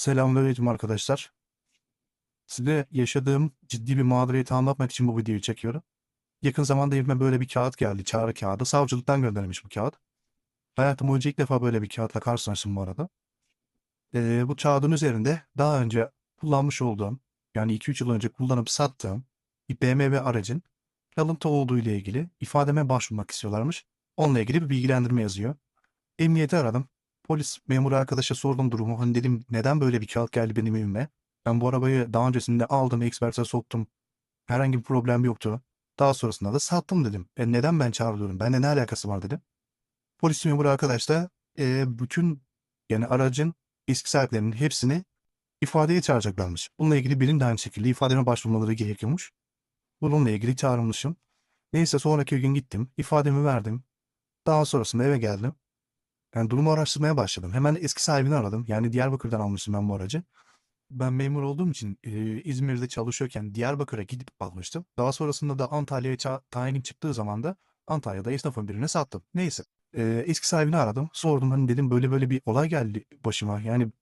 Selamünaleyküm arkadaşlar. Size yaşadığım ciddi bir mağduriyeti anlatmak için bu videoyu çekiyorum. Yakın zamanda evime böyle bir kağıt geldi. Çağrı kağıdı. Savcılıktan gönderilmiş bu kağıt. Hayatım boyunca ilk defa böyle bir kağıtla karşılaştım bu arada. Ee, bu kağıdın üzerinde daha önce kullanmış olduğum, yani 2-3 yıl önce kullanıp sattığım bir BMW aracın çalıntı olduğu ile ilgili ifademe başvurmak istiyorlarmış. Onunla ilgili bir bilgilendirme yazıyor. Emniyeti aradım. Polis memuru arkadaşa sordum durumu. Hani dedim neden böyle bir kağıt geldi benim evime? Ben bu arabayı daha öncesinde aldım, ekspertize soktum. Herhangi bir problem yoktu. Daha sonrasında da sattım dedim. E neden ben çağrılıyorum? Bende ne alakası var dedim. Polis memuru arkadaş da e, bütün yani aracın eski sahiplerinin hepsini ifadeye çağıracaklarmış. Bununla ilgili benim de aynı şekilde ifademe başvurmaları gerekiyormuş. Bununla ilgili çağrılmışım. Neyse sonraki gün gittim. ifademi verdim. Daha sonrasında eve geldim. Yani durumu araştırmaya başladım. Hemen eski sahibini aradım. Yani Diyarbakır'dan almıştım ben bu aracı. Ben memur olduğum için e, İzmir'de çalışıyorken Diyarbakır'a gidip almıştım. Daha sonrasında da Antalya'ya tayinim çıktığı zaman da Antalya'da esnafın birine sattım. Neyse. E, eski sahibini aradım. Sordum hani dedim böyle böyle bir olay geldi başıma. Yani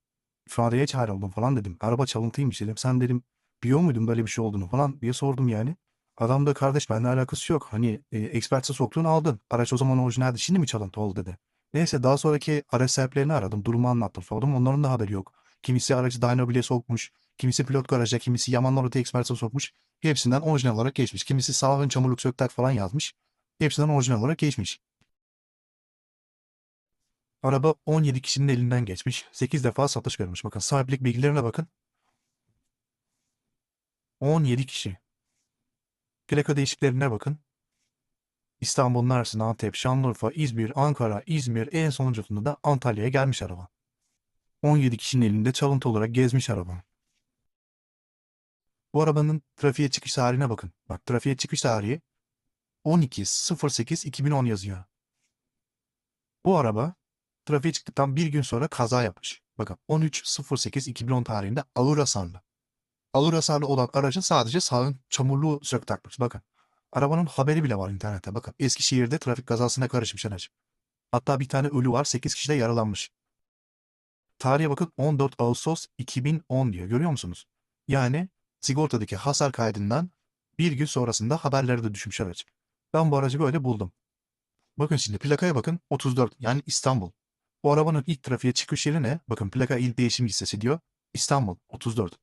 ifadeye çağrıldım falan dedim. Araba çalıntıymış dedim. Sen dedim biliyor muydun böyle bir şey olduğunu falan diye sordum yani. Adam da kardeş benimle alakası yok. Hani e, ekspertize soktuğunu aldın. Araç o zaman orijinaldi. Şimdi mi çalıntı oldu dedi. Neyse daha sonraki araç sahiplerini aradım. Durumu anlattım. Sordum onların da haberi yok. Kimisi aracı dyno bile sokmuş. Kimisi pilot garaja, kimisi Yamanlar Oto Expert'e sokmuş. Hepsinden orijinal olarak geçmiş. Kimisi sağ ön çamurluk söktak falan yazmış. Hepsinden orijinal olarak geçmiş. Araba 17 kişinin elinden geçmiş. 8 defa satış görmüş. Bakın sahiplik bilgilerine bakın. 17 kişi. Plaka değişiklerine bakın. İstanbul, Mersin, Antep, Şanlıurfa, İzmir, Ankara, İzmir en sonuncusunda da Antalya'ya gelmiş araba. 17 kişinin elinde çalıntı olarak gezmiş araba. Bu arabanın trafiğe çıkış tarihine bakın. Bak trafiğe çıkış tarihi 12.08.2010 yazıyor. Bu araba trafiğe çıktıktan bir gün sonra kaza yapmış. Bakın 13.08.2010 tarihinde ağır hasarlı. Ağır hasarlı olan aracın sadece sağın çamurluğu sök takmış. Bakın. Arabanın haberi bile var internette. Bakın Eskişehir'de trafik kazasına karışmış araç. Hatta bir tane ölü var. 8 kişi de yaralanmış. Tarihe bakın 14 Ağustos 2010 diyor. Görüyor musunuz? Yani sigortadaki hasar kaydından bir gün sonrasında haberlere de düşmüş araç. Ben bu aracı böyle buldum. Bakın şimdi plakaya bakın 34 yani İstanbul. Bu arabanın ilk trafiğe çıkış yeri ne? Bakın plaka il değişim listesi diyor. İstanbul 34.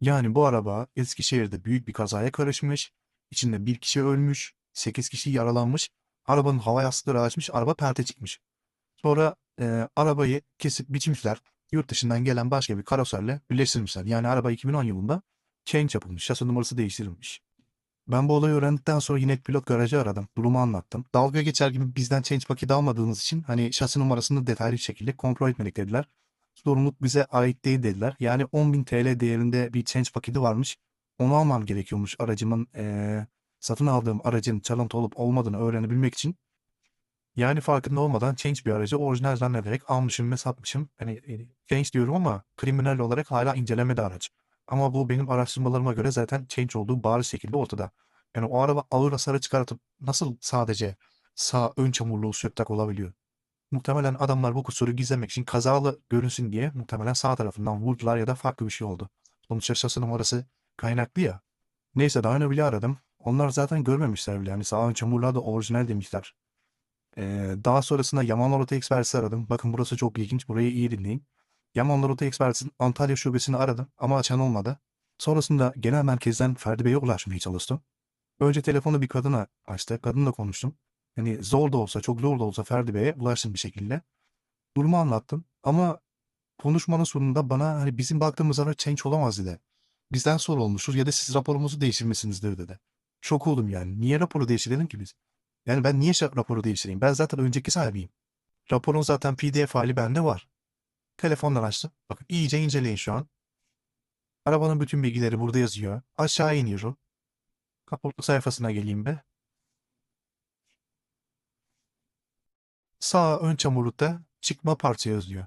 Yani bu araba Eskişehir'de büyük bir kazaya karışmış. İçinde bir kişi ölmüş, 8 kişi yaralanmış. Arabanın hava yastıkları açmış, araba perte çıkmış. Sonra e, arabayı kesip biçmişler. Yurt dışından gelen başka bir karoserle birleştirmişler. Yani araba 2010 yılında change yapılmış, şasi numarası değiştirilmiş. Ben bu olayı öğrendikten sonra yine pilot garajı aradım. Durumu anlattım. Dalga geçer gibi bizden change paketi almadığınız için hani şasi numarasını detaylı bir şekilde kontrol etmedik dediler. Sorumluluk bize ait değil dediler. Yani 10.000 TL değerinde bir change paketi varmış. Onu almam gerekiyormuş aracımın eee, satın aldığım aracın çalıntı olup olmadığını öğrenebilmek için. Yani farkında olmadan change bir aracı orijinal zannederek almışım ve satmışım. Hani e, change diyorum ama kriminal olarak hala incelemede araç. Ama bu benim araştırmalarıma göre zaten change olduğu bariz şekilde ortada. Yani o araba ağır hasarı çıkartıp nasıl sadece sağ ön çamurluğu söktak olabiliyor? Muhtemelen adamlar bu kusuru gizlemek için kazalı görünsün diye muhtemelen sağ tarafından vurdular ya da farklı bir şey oldu. Sonuçta şasi numarası kaynaklı ya. Neyse daha önce bile aradım. Onlar zaten görmemişler bile. Yani sağ ön çamurluğa da orijinal demişler. Ee, daha sonrasında Yamanlar Oto Expert'i aradım. Bakın burası çok ilginç. Burayı iyi dinleyin. Yamanlar Oto Expert'in Antalya şubesini aradım ama açan olmadı. Sonrasında genel merkezden Ferdi Bey'e ulaşmaya çalıştım. Önce telefonu bir kadına açtı. Kadınla konuştum. Yani zor da olsa, çok zor da olsa Ferdi Bey'e ulaştım bir şekilde. Durumu anlattım ama konuşmanın sonunda bana hani bizim baktığımız ara change olamaz dedi. Bizden sonra olmuştur ya da siz raporumuzu değiştirmişsinizdir dedi. Çok oldum yani. Niye raporu değiştirelim ki biz? Yani ben niye raporu değiştireyim? Ben zaten önceki sahibiyim. Raporun zaten PDF hali bende var. Telefondan açtım. Bakın iyice inceleyin şu an. Arabanın bütün bilgileri burada yazıyor. Aşağı iniyorum. Kaporta sayfasına geleyim be. Sağ ön çamurlukta çıkma parça yazıyor.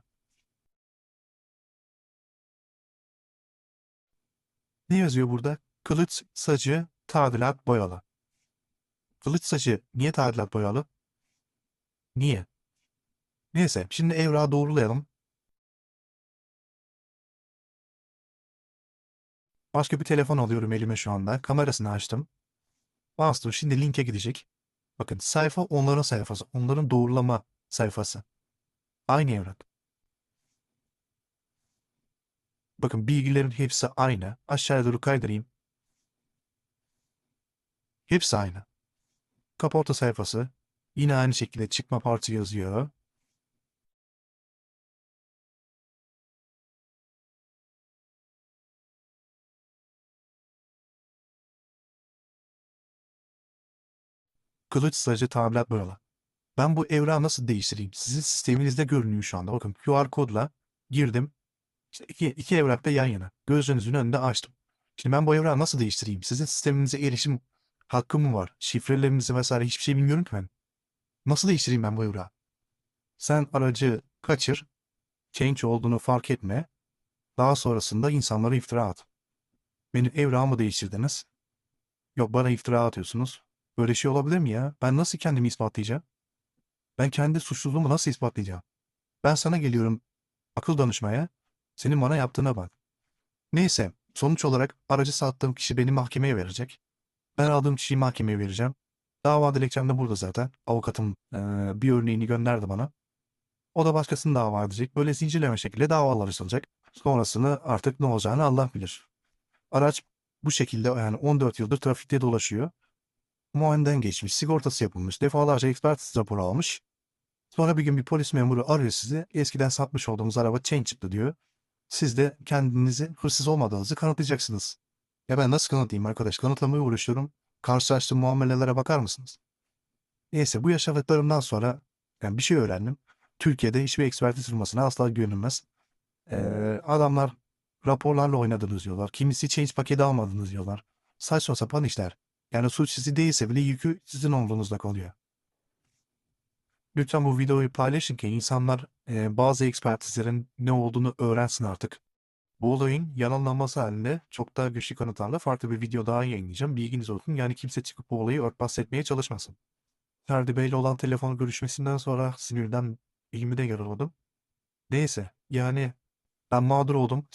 Ne yazıyor burada? Kılıç, sacı, tadilat boyalı. Kılıç sacı niye tadilat boyalı? Niye? Neyse şimdi evrağı doğrulayalım. Başka bir telefon alıyorum elime şu anda. Kamerasını açtım. Bastım. Şimdi linke gidecek. Bakın sayfa onların sayfası. Onların doğrulama sayfası. Aynı evrak. Bakın bilgilerin hepsi aynı. Aşağıya doğru kaydırayım. Hepsi aynı. Kaporta sayfası. Yine aynı şekilde çıkma parça yazıyor. Kılıç sacı tamirat buralar. Ben bu evrağı nasıl değiştireyim? Sizin sisteminizde görünüyor şu anda. Bakın QR kodla girdim. İşte iki, iki evrak da yan yana. Gözünüzün önünde açtım. Şimdi ben bu evrağı nasıl değiştireyim? Sizin sisteminize erişim hakkım mı var? Şifrelerinizi vesaire hiçbir şey bilmiyorum ki ben. Nasıl değiştireyim ben bu evrağı? Sen aracı kaçır, change olduğunu fark etme. Daha sonrasında insanlara iftira at. Benim evrağımı değiştirdiniz. Yok bana iftira atıyorsunuz. Böyle şey olabilir mi ya? Ben nasıl kendimi ispatlayacağım? Ben kendi suçluluğumu nasıl ispatlayacağım? Ben sana geliyorum akıl danışmaya. Senin bana yaptığına bak. Neyse, sonuç olarak aracı sattığım kişi beni mahkemeye verecek. Ben aldığım kişiyi mahkemeye vereceğim. Dava dilekçem de burada zaten. Avukatım eee, bir örneğini gönderdi bana. O da başkasını dava edecek. Böyle zincirleme şekilde davalar açılacak. Sonrasını artık ne olacağını Allah bilir. Araç bu şekilde yani 14 yıldır trafikte dolaşıyor. Muayeneden geçmiş, sigortası yapılmış, defalarca ekspertiz raporu almış. Sonra bir gün bir polis memuru arıyor sizi. Eskiden satmış olduğumuz araba change çıktı diyor. Siz de kendinizi hırsız olmadığınızı kanıtlayacaksınız. Ya ben nasıl kanıtlayayım arkadaş? Kanıtlamaya uğraşıyorum. Karşılaştığım muamelelere bakar mısınız? Neyse bu yaşadıklarımdan sonra yani bir şey öğrendim. Türkiye'de hiçbir ekspertiz firmasına asla güvenilmez. Ee, adamlar raporlarla oynadınız diyorlar. Kimisi change paketi almadınız diyorlar. Saçma sapan işler. Yani suç sizi değilse bile yükü sizin omzunuzda kalıyor. Lütfen bu videoyu paylaşın ki insanlar e, bazı ekspertizlerin ne olduğunu öğrensin artık. Bu olayın yalanlanması halinde çok daha güçlü kanıtlarla farklı bir video daha yayınlayacağım. Bilginiz olsun. Yani kimse çıkıp bu olayı örtbas etmeye çalışmasın. Ferdi Bey'le olan telefon görüşmesinden sonra sinirden elimi de yaraladım. Neyse yani ben mağdur oldum.